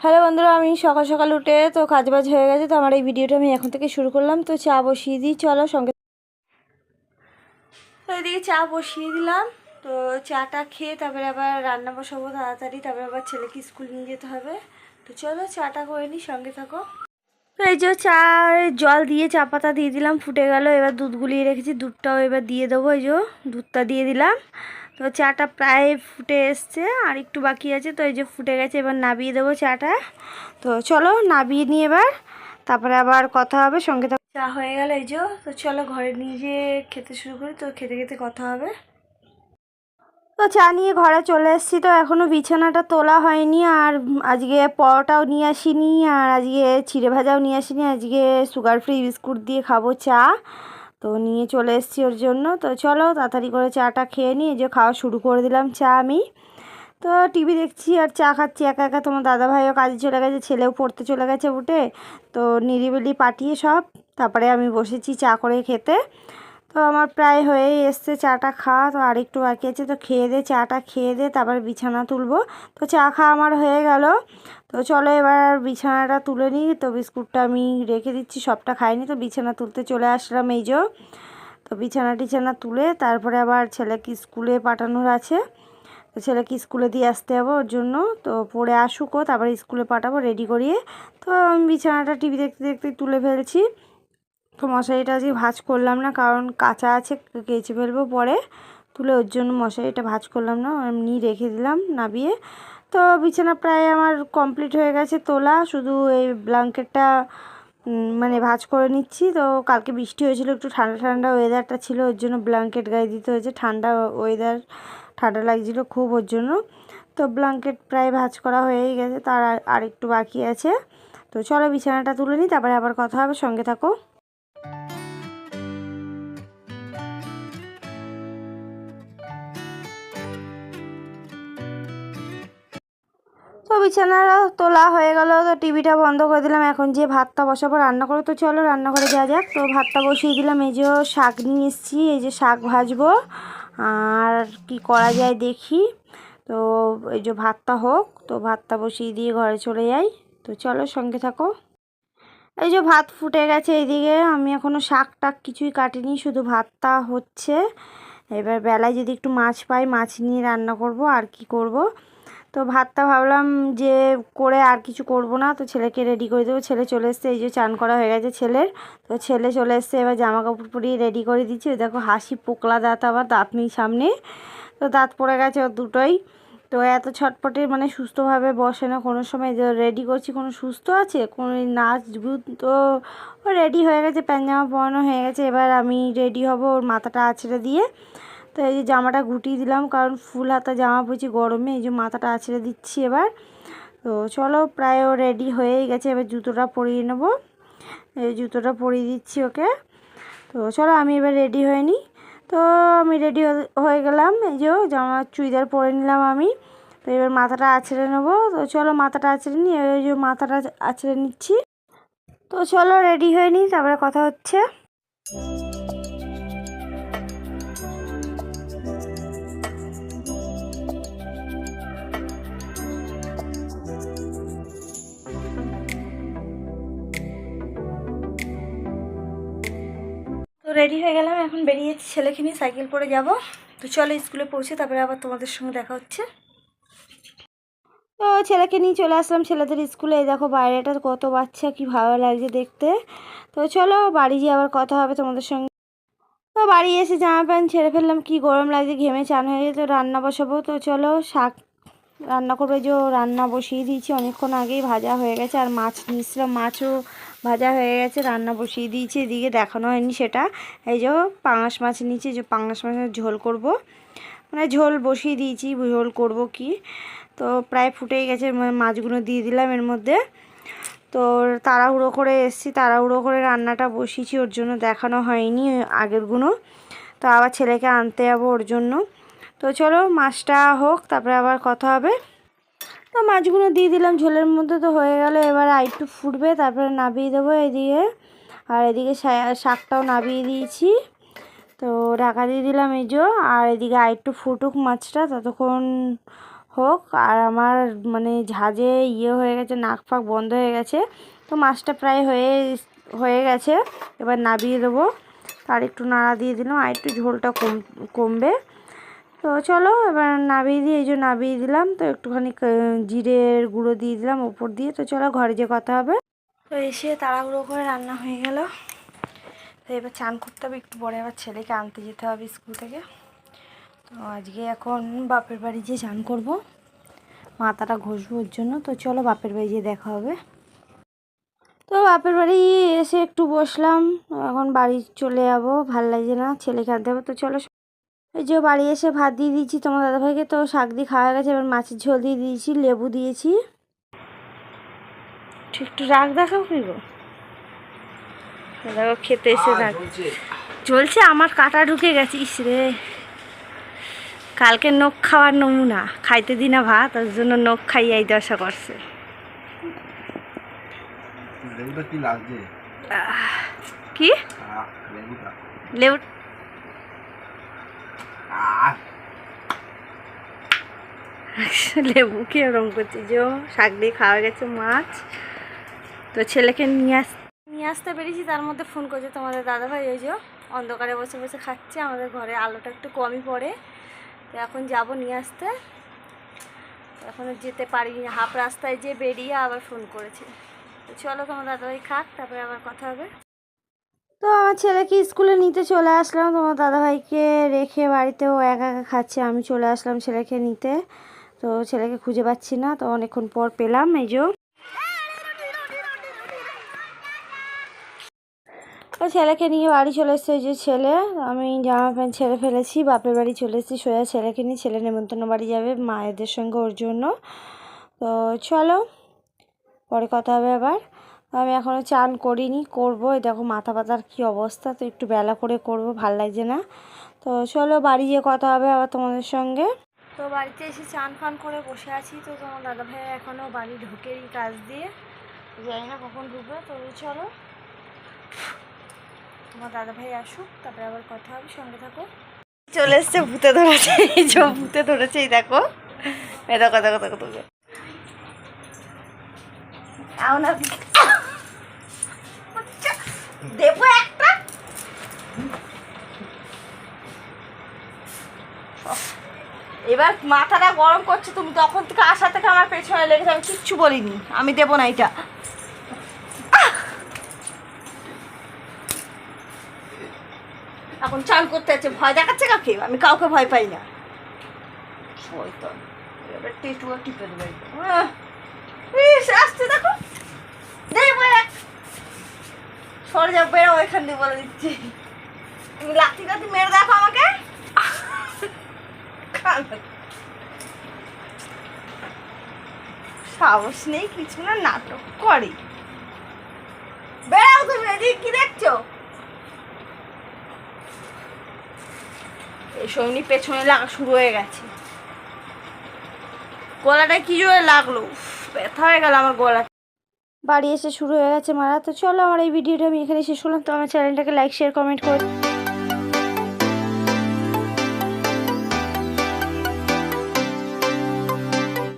Hello বন্ধুরা, আমি সকাল সকাল উঠে তো কাজ বাজ হয়ে গেছে, তো আমার এই ভিডিওটা আমি এখন থেকে শুরু করলাম। তো চা বসিয়ে দিই, চলো সঙ্গে। তো এদিকে চা বসিয়ে দিলাম, তো চাটা খেয়ে তারপরে আবার রান্না বসাবো তাড়াতাড়ি, তারপরে আবার ছেলেকে স্কুল নিয়ে যেতে হবে। তো চলো চাটা করে নিই, সঙ্গে থাকো। এই যে চা জল দিয়ে চা পাতা দিয়ে দিলাম, ফুটে গেল, এবার দুধ গুলিয়ে রেখেছি, দুধটাও এবার দিয়ে দেবো, এই যে দুধটা দিয়ে দিলাম। তো চাটা প্রায় ফুটে এসছে আর একটু বাকি আছে, তো এই যে ফুটে গেছে, এবার নাবিয়ে দেবো চাটা। তো চলো নাবিয়ে নিয়ে এবার, তারপরে আবার কথা হবে, সঙ্গে চা হয়ে গেল এই যে, তো চলো ঘরে নিয়ে যেয়ে খেতে শুরু করি, তো খেতে খেতে কথা হবে। তো চা নিয়ে ঘরে চলে এসেছি, তো এখনও বিছানাটা তোলা হয়নি, আর আজকে পরোটাও নিয়ে আসিনি, আর আজকে চিড়ে ভাজাও নিয়ে আসিনি, আজকে সুগার ফ্রি বিস্কুট দিয়ে খাব চা। তো নিয়ে চলে এসেছি ওর জন্য। তো চলো তাড়াতাড়ি করে চাটা খেয়ে নিয়ে যে খাওয়া শুরু করে দিলাম চা আমি। তো টিভি দেখছি আর চা খাচ্ছি একা একা। তোমার দাদাভাইও কাজে চলে গেছে, ছেলেও পড়তে চলে গেছে উঠে। তো নিরিবিলি পাঠিয়ে সব। তারপরে আমি বসেছি চা করে খেতে। তো আমার প্রায় হয়েই এসছে, চাটা খাওয়া তো আরেকটু বাকি আছে, তো খেয়ে দে, চাটা খেয়ে দে, তারপর বিছানা তুলবো। তো চা খাওয়া আমার হয়ে গেল। তো চলো এবার বিছানাটা তুলে নিই, তো বিস্কুটটা আমি রেখে দিচ্ছি, সবটা খাইনি, তো বিছানা তুলতে চলে আসলাম এই যে। তো বিছানা টিছানা তুলে তারপরে আবার ছেলেকে স্কুলে পাঠানোর আছে। তো ছেলেকে স্কুলে দিয়ে আসতে হবে ওর জন্য। তো পড়ে আসুকও তারপরে স্কুলে পাঠাবো রেডি করিয়ে। তো আমি বিছানাটা টিভি দেখতে দেখতে তুলে ফেলছি। তো মশারিটা আজকে ভাজ করলাম না, কারণ কাঁচা আছে, কেচে ফেলব পরে। তুলে ওর জন্য মশারিটা ভাজ করলাম না, এমনি রেখে দিলাম নাবিয়ে। তো বিছানা প্রায় আমার কমপ্লিট হয়ে গেছে তোলা, শুধু এই ব্ল্যাঙ্কেটটা মানে ভাজ করে নিচ্ছি। তো কালকে বৃষ্টি হয়েছিল, একটু ঠান্ডা ঠান্ডা ওয়েদারটা ছিল, ওর জন্য ব্ল্যাঙ্কেট গায়ে দিতে হয়েছে। ঠান্ডা ওয়েদার ঠান্ডা লাগছিল খুব ওর জন্য। তো ব্ল্যাঙ্কেট প্রায় ভাজ করা হয়েই গেছে, তার আর একটু বাকি আছে। তো চলো বিছানাটা তুলে নিই, তারপরে আবার কথা হবে, সঙ্গে থাকো। তো বিছানাটা তোলা হয়ে গেল, তো টিভিটা বন্ধ করে দিলাম। এখন যে ভাতটা বসাবো রান্না করে, তো চলো রান্নাঘরে যা যাক। তো ভাতটা বসিয়ে দিলাম, এই যে শাক নিয়ে এসেছি, এই যে শাক ভাজবো। আর কি করা যায় দেখি। তো এই যে ভাতটা হোক, তো ভাতটা বসিয়ে দিয়ে ঘরে চলে যাই। তো চলো সঙ্গে থাকো। এই যে ভাত ফুটে গেছে এইদিকে, আমি এখনও শাক টাক কিছুই কাটিনি, শুধু ভাতটা হচ্ছে। এবার বেলায় যদি একটু মাছ পাই, মাছ নিয়ে রান্না করব, আর কি করব? তো ভাতটা ভাবলাম যে করে আর কিছু করব না, তো ছেলেকে রেডি করে দেবো। ছেলে চলে এসছে, এই যে চান করা হয়ে গেছে ছেলের। তো ছেলে চলে এসছে, এবার জামা কাপড় পরিয়ে রেডি করে দিচ্ছি। দেখো হাসি, পোকলা দাঁত আবার দাঁত নেই সামনে। তো দাঁত পড়ে গেছে ওর দুটোই। তো এত ছটপটে মানে সুস্থভাবে বসে না কোনো সময়। যে রেডি করছি, কোনো সুস্থ আছে? কোনো নাচ তো রেডি হয়ে গেছে, প্যান্ট জামা পরানো হয়ে গেছে। এবার আমি রেডি হব, ওর মাথাটা আছড়ে দিয়ে। তো এই যে জামাটা গুটিয়ে দিলাম, কারণ ফুল হাতা জামা পরছি গরমে এই যে মাথাটা আছড়ে দিচ্ছি এবার। তো চলো প্রায় ও রেডি হয়েই গেছে, এবার জুতোটা পরিয়ে নেব। এই জুতোটা পরিয়ে দিচ্ছি ওকে। তো চলো আমি এবার রেডি হয়ে নিই তো আমি রেডি হয়ে গেলাম, এই যে জামা চুড়িদার পরে নিলাম আমি। তো এবার মাথাটা আছড়ে নেব। তো চলো মাথাটা আছড়ে নিই এই যে মাথাটা আছড়ে নিচ্ছি। তো চলো রেডি হয়ে নিই তারপরে কথা হচ্ছে। রেডি হয়ে গেলাম, এখন বেরিয়েছি ছেলেকে নিয়ে সাইকেল পরে যাব। তো চলো স্কুলে পৌঁছে, তারপরে আবার তোমাদের সঙ্গে দেখা হচ্ছে। তো ছেলেকে নিয়ে চলে আসলাম, ছেলেদের স্কুলে এই দেখো বাইরেটা কত বাচ্চা, কি ভালো লাগছে দেখতে। তো চলো বাড়ি গিয়ে আবার কথা হবে তোমাদের সঙ্গে। তো বাড়ি এসে জামা প্যান্ট ছেড়ে ফেললাম, কি গরম লাগছে, ঘেমে চান হয়ে তো রান্না বসাবো। তো চলো শাক রান্না করবে যে রান্না বসিয়ে দিয়েছি, অনেকক্ষণ আগেই ভাজা হয়ে গেছে, আর মাছ নিয়েছিলাম, মাছও ভাজা হয়ে গেছে, রান্না বসিয়ে দিয়েছি, এদিকে দেখানো হয়নি সেটা। এই যে পাঙাশ মাছ নিয়েছি যে পাঙাশ মাছের ঝোল করব। মানে ঝোল বসিয়ে দিয়েছি, ঝোল করব কি? তো প্রায় ফুটেই গেছে মাছগুলো দিয়ে দিলাম এর মধ্যে। তো তাড়াহুড়ো করে এসছি, তাড়াহুড়ো করে রান্নাটা বসিয়েছি, ওর জন্য দেখানো হয়নি আগেরগুলো। তো আবার ছেলেকে আনতে যাব ওর জন্য। তো চলো মাছটা হোক, তারপরে আবার কথা হবে। তো মাছগুলো দিয়ে দিলাম, ঝোলের মধ্যে তো হয়ে গেল। এবার আর একটু ফুটবে, তারপরে নাবিয়ে দেবো এদিকে। আর এদিকে শাকটাও নাবিয়ে দিয়েছি। তো ঢাকা দিয়ে দিলাম এই যে, আর এদিকে আর একটু ফুটুক মাছটা ততক্ষণ হোক। আর আমার মানে ঝাঁজে ইয়ে হয়ে গেছে, নাক ফাক বন্ধ হয়ে গেছে। তো মাছটা প্রায় হয়ে হয়ে গেছে, এবার নাবিয়ে দেবো। আর একটু নাড়া দিয়ে দিলাম, আর একটু ঝোলটা কম, কমবে। তো চলো, এবার নাবিয়ে দিয়ে, এই যে নাবিয়ে দিলাম, তো একটুখানি জিরের গুঁড়ো দিয়ে দিলাম উপর দিয়ে, তো চলো ঘরে যে কথা হবে। তো এসে তাড়াহুড়ো করে রান্না হয়ে গেল। তো এবার চান করতে হবে, একটু পরে আবার ছেলেকে আনতে যেতে হবে স্কুল থেকে। তো আজকে এখন বাপের বাড়ি যেয়ে চান করব। মাথাটা ঘষবো ওর জন্য, তো চলো বাপের বাড়ি যেয়ে দেখা হবে। তো বাপের বাড়ি এসে একটু বসলাম, এখন বাড়ি চলে যাব, ভালো লাগছে না, ছেলেকে আনতে হবে, তো চলো যে বাড়ি এসে ভাত দিয়ে দিয়েছি তোমার দাদাভাইকে তো শাক দিয়ে খাওয়া গেছে এবার মাছের ঝোল দিয়ে দিয়েছি লেবু দিয়েছি। একটু রাগ দেখাও কি গো? দেখো খেতে এসে রাগ চলছে আমার কাটা ঢুকে গেছে ইস রে। কালকে নখ খাওয়ার নমুনা খাইতে দি না ভাত ওর জন্য নখ খাইয়ে এই দশা করছে। লেবুটা কি লেবুটা। লেবু কি ওরম করছে যে শাক দিয়ে খাওয়া গেছে, মাছ। তো ছেলেকে নিয়ে আস, নিয়ে আসতে পেরেছি, তার মধ্যে ফোন করছে তোমাদের দাদাভাই, ওই যে অন্ধকারে বসে বসে খাচ্ছে, আমাদের ঘরে আলোটা একটু কমই পড়ে। তো এখন যাব নিয়ে আসতে। এখনও যেতে পারিনি, হাফ রাস্তায় যে বেরিয়ে আবার ফোন করেছে। তো চলো তোমার দাদাভাই খাক, তারপরে আবার কথা হবে। তো আমার ছেলেকে স্কুলে নিতে চলে আসলাম। তোমার দাদাভাইকে রেখে বাড়িতে ও একা একা খাচ্ছে, আমি চলে আসলাম ছেলেকে নিতে। তো ছেলেকে খুঁজে পাচ্ছি না, তো অনেকক্ষণ পর পেলাম এই যে। তো ছেলেকে নিয়ে বাড়ি চলে এসছে যে ছেলে। আমি জামা প্যান্ট ছেড়ে ফেলেছি, বাপের বাড়ি চলে এসেছি, সোজা ছেলেকে নিয়ে। ছেলে নেমন্তন্ন বাড়ি যাবে মায়েদের সঙ্গে ওর জন্য। তো চলো, পরে কথা হবে আবার। আমি এখনও চান করিনি, করব। এই দেখো মাথা পাতার কী অবস্থা, তো একটু বেলা করে করব, ভালো লাগছে না। তো চলো বাড়ি গিয়ে কথা হবে আবার তোমাদের সঙ্গে। তো বাড়িতে এসে চান ফান করে বসে আছি, তো তোমার দাদা ভাই এখনও বাড়ি ঢুকেই কাজ দিয়ে। জানি না কখন ঢুকবে, তো চলো। তোমার দাদা ভাই আসুক, তারপরে আবার কথা হবে, সঙ্গে থাকো। চলে এসছে ভূতে ধরেছে, এই যে ভূতে ধরেছে, এই দেখো। এই দেখো দেখো দেখো তোকে আও না দেবো একটা? এবার মাথাটা গরম করছে তুমি, তখন থেকে আসা থেকে আমার পেছনে লেগেছে, আমি কিচ্ছু বলিনি, আমি দেবো না এটা। এখন চান করতে আছে, ভয় দেখাচ্ছে কাকে? আমি কাউকে ভয় পাই না। এবার টিপে দেবে! আসছে দেখো। দেবো এক। সরে যা বেরো এখান দিয়ে বলে দিচ্ছি। তুমি লাথি লাথি মেরে দেখো আমাকে। সাহস নেই, কিছু না, নাটক করে। বেড়াও তুমি এদিকে, কি দেখছ? এই সৌনি পেছনে লাগা, শুরু হয়ে গেছে। গলাটা কি জোরে লাগল? ব্যথা হয়ে গেল আমার গলা বাড়ি এসে শুরু হয়ে গেছে মারা। তো চলো আমার এই ভিডিওটা আমি এখানে শেষ করলাম। তো আমার চ্যানেলটাকে লাইক শেয়ার কমেন্ট করে